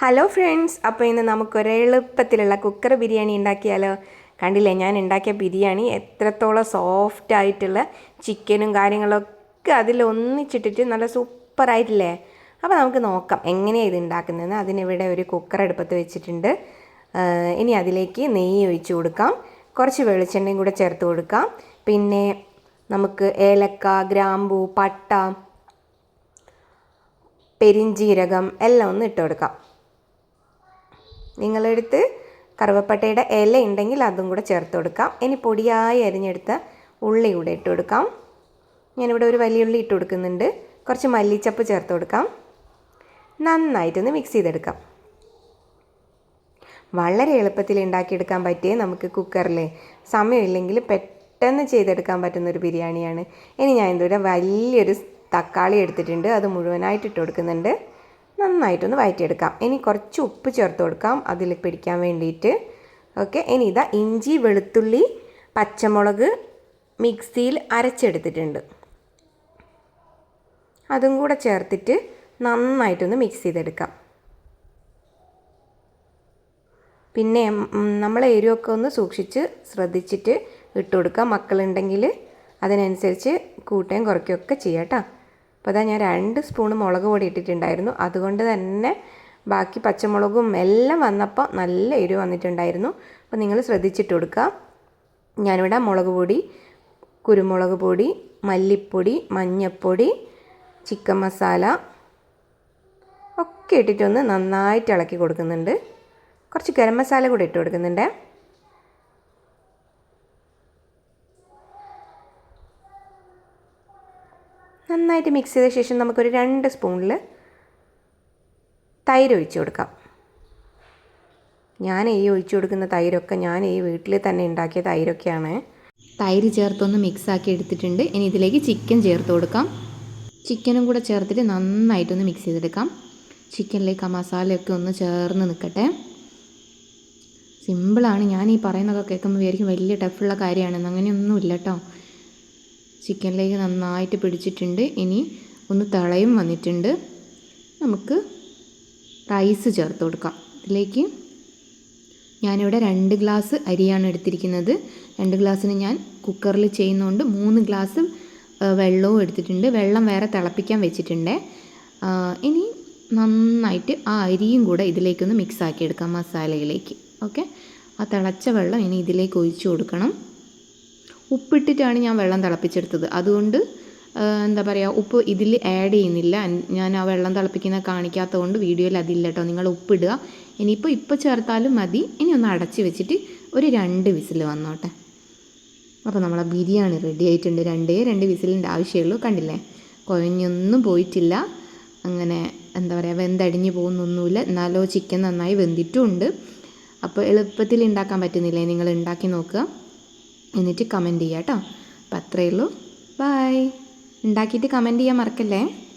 Hello friends അപ്പോൾ ഇന്ന് നമുക്കൊരു എളുപ്പത്തിലുള്ള കുക്കർ ബിരിയാണി ഉണ്ടാക്കിയാലോ? കണ്ടില്ലേ? ഞാൻ ഉണ്ടാക്കിയ ബിരിയാണി എത്രത്തോളം സോഫ്റ്റ് ആയിട്ടുള്ള ചിക്കനും കാര്യങ്ങളൊക്കെ അതിൽ ഒന്നിച്ചിട്ടിട്ട് നല്ല സൂപ്പറായിട്ടില്ലേ അപ്പോൾ നമുക്ക് നോക്കാം എങ്ങനെയാണ് ഇത് ഉണ്ടാക്കുന്നതെന്ന്. അതിനിവിടെ ഒരു കുക്കർ അടുപ്പത്ത് വെച്ചിട്ടുണ്ട്. ഇനി അതിലേക്ക് നെയ്യ് ഒഴിച്ച് കൊടുക്കാം. കുറച്ച് വെളിച്ചെണ്ണയും കൂടെ ചേർത്ത് കൊടുക്കാം. പിന്നെ നമുക്ക് ഏലക്ക ഗ്രാമ്പൂ പട്ട പെരിഞ്ജീരകം എല്ലാം ഒന്ന് ഇട്ട് കൊടുക്കാം. നിങ്ങളെടുത്ത് കറുവപ്പട്ടയുടെ ഇല ഉണ്ടെങ്കിൽ അതും കൂടെ ചേർത്ത് കൊടുക്കാം. ഇനി പൊടിയായി അരിഞ്ഞെടുത്ത ഉള്ളി കൂടെ ഇട്ട് കൊടുക്കാം. ഞാനിവിടെ ഒരു വലിയ ഉള്ളി ഇട്ട് കൊടുക്കുന്നുണ്ട്. കുറച്ച് മല്ലിച്ചപ്പ് ചേർത്ത് കൊടുക്കാം. നന്നായിട്ടൊന്ന് മിക്സ് ചെയ്തെടുക്കാം. വളരെ എളുപ്പത്തിൽ ഉണ്ടാക്കിയെടുക്കാൻ പറ്റിയ നമുക്ക് കുക്കറിൽ സമയമില്ലെങ്കിൽ പെട്ടെന്ന് ചെയ്തെടുക്കാൻ പറ്റുന്ന ഒരു ബിരിയാണിയാണ്. ഇനി ഞാൻ ഇതിവിടെ വലിയൊരു തക്കാളി എടുത്തിട്ടുണ്ട്. അത് മുഴുവനായിട്ട് ഇട്ട് കൊടുക്കുന്നുണ്ട്. നന്നായിട്ടൊന്ന് വഴറ്റിയെടുക്കാം ഇനി കുറച്ച് ഉപ്പ് ചേർത്ത് കൊടുക്കാം. അതിൽ പിടിക്കാൻ വേണ്ടിയിട്ട്. ഓക്കെ. ഇനി ഇതാ ഇഞ്ചി വെളുത്തുള്ളി പച്ചമുളക് മിക്സിയിൽ അരച്ചെടുത്തിട്ടുണ്ട്. അതും കൂടെ ചേർത്തിട്ട് നന്നായിട്ടൊന്ന് മിക്സ് ചെയ്തെടുക്കാം. പിന്നെ നമ്മൾ എരിവൊക്കെ ഒന്ന് സൂക്ഷിച്ച് ശ്രദ്ധിച്ചിട്ട് ഇട്ട് കൊടുക്കുക മക്കളുണ്ടെങ്കിൽ അതിനനുസരിച്ച് കൂട്ടുകയും കുറയ്ക്കുകയൊക്കെ ചെയ്യാം കേട്ടോ. അപ്പോൾ അതാ ഞാൻ രണ്ട് സ്പൂൺ മുളക് പൊടി ഇട്ടിട്ടുണ്ടായിരുന്നു. അതുകൊണ്ട് തന്നെ ബാക്കി പച്ചമുളകും എല്ലാം വന്നപ്പോൾ നല്ല എരിവ് വന്നിട്ടുണ്ടായിരുന്നു. അപ്പോൾ നിങ്ങൾ ശ്രദ്ധിച്ചിട്ട് കൊടുക്കുക. ഞാനിവിടെ മുളക് പൊടി കുരുമുളക് പൊടി മല്ലിപ്പൊടി മഞ്ഞൾപ്പൊടി ചിക്കൻ മസാല ഒക്കെ ഇട്ടിട്ടൊന്ന് നന്നായിട്ട് ഇളക്കി കൊടുക്കുന്നുണ്ട്. കുറച്ച് ഗരം മസാല കൂടി ഇട്ട് കൊടുക്കുന്നുണ്ട്. നന്നായിട്ട് മിക്സ് ചെയ്ത ശേഷം നമുക്കൊരു രണ്ട് സ്പൂണിൽ തൈര് ഒഴിച്ചു കൊടുക്കാം. ഞാൻ ഈ ഒഴിച്ചു കൊടുക്കുന്ന തൈരൊക്കെ ഞാൻ ഈ വീട്ടിൽ തന്നെ ഉണ്ടാക്കിയ തൈരൊക്കെയാണ്. തൈര് ചേർത്തൊന്ന് മിക്സ് ആക്കി എടുത്തിട്ടുണ്ട്. ഇനി ഇതിലേക്ക് ചിക്കൻ ചേർത്ത് കൊടുക്കാം. ചിക്കനും കൂടെ ചേർത്തിട്ട് നന്നായിട്ടൊന്ന് മിക്സ് ചെയ്തെടുക്കാം. ചിക്കനിലേക്ക് ആ മസാലയൊക്കെ ഒന്ന് ചേർന്ന് നിൽക്കട്ടെ. സിമ്പിളാണ് ഞാൻ ഈ പറയുന്നതൊക്കെ കേൾക്കുമ്പോൾ വിചാരിക്കും വലിയ ടഫുള്ള കാര്യമാണെന്ന്. അങ്ങനെയൊന്നുമില്ല കേട്ടോ ചിക്കനിലേക്ക് നന്നായിട്ട് പിടിച്ചിട്ടുണ്ട്. ഇനി ഒന്ന് തിളയും വന്നിട്ടുണ്ട്. നമുക്ക് റൈസ് ചേർത്ത് കൊടുക്കാം. ഇതിലേക്ക് ഞാനിവിടെ രണ്ട് ഗ്ലാസ് അരിയാണ് എടുത്തിരിക്കുന്നത്. രണ്ട് ഗ്ലാസ്സിന് ഞാൻ കുക്കറിൽ ചെയ്യുന്നതുകൊണ്ട് മൂന്ന് ഗ്ലാസ് വെള്ളവും എടുത്തിട്ടുണ്ട്. വെള്ളം വേറെ തിളപ്പിക്കാൻ വെച്ചിട്ടുണ്ട്. ഇനി നന്നായിട്ട് ആ അരിയും കൂടെ ഇതിലേക്കൊന്ന് മിക്സാക്കി എടുക്കാം മസാലയിലേക്ക്. ഓക്കെ ആ തിളച്ച വെള്ളം ഇനി ഇതിലേക്ക് ഒഴിച്ചു കൊടുക്കണം. ഉപ്പിട്ടിട്ടാണ് ഞാൻ വെള്ളം തിളപ്പിച്ചെടുത്തത്. അതുകൊണ്ട് എന്താ പറയുക ഉപ്പ് ഇതിൽ ആഡ് ചെയ്യുന്നില്ല. ഞാൻ ആ വെള്ളം തിളപ്പിക്കുന്ന കാണിക്കാത്തത് കൊണ്ട് വീഡിയോയിൽ അതില്ല കേട്ടോ നിങ്ങൾ ഉപ്പിടുക. ഇനിയിപ്പോൾ ഇപ്പോൾ ചേർത്താലും മതി. ഇനി ഒന്ന് അടച്ച് വെച്ചിട്ട് ഒരു രണ്ട് വിസിൽ വന്നോട്ടെ. അപ്പോൾ നമ്മളെ ബിരിയാണി റെഡി ആയിട്ടുണ്ട്. രണ്ടേ രണ്ട് വിസിലിന്റെ ആവശ്യമുള്ളൂ കണ്ടില്ലേ? കുഴഞ്ഞൊന്നും പോയിട്ടില്ല. അങ്ങനെ എന്താ പറയുക വെന്തടിഞ്ഞ് പോകുന്നൊന്നുമില്ല. എന്നാലോ ചിക്കൻ നന്നായി വെന്തിട്ടുമുണ്ട്. അപ്പോൾ എളുപ്പത്തിൽ ഉണ്ടാക്കാൻ പറ്റുന്നില്ലേ? നിങ്ങൾ ഉണ്ടാക്കി നോക്കുക. എന്നിട്ട് കമന്റ് ചെയ്യുക കേട്ടോ. അപ്പം അത്രയേ ഉള്ളൂ. ബായ് ഉണ്ടാക്കിയിട്ട് കമന്റ് ചെയ്യാൻ മറക്കല്ലേ?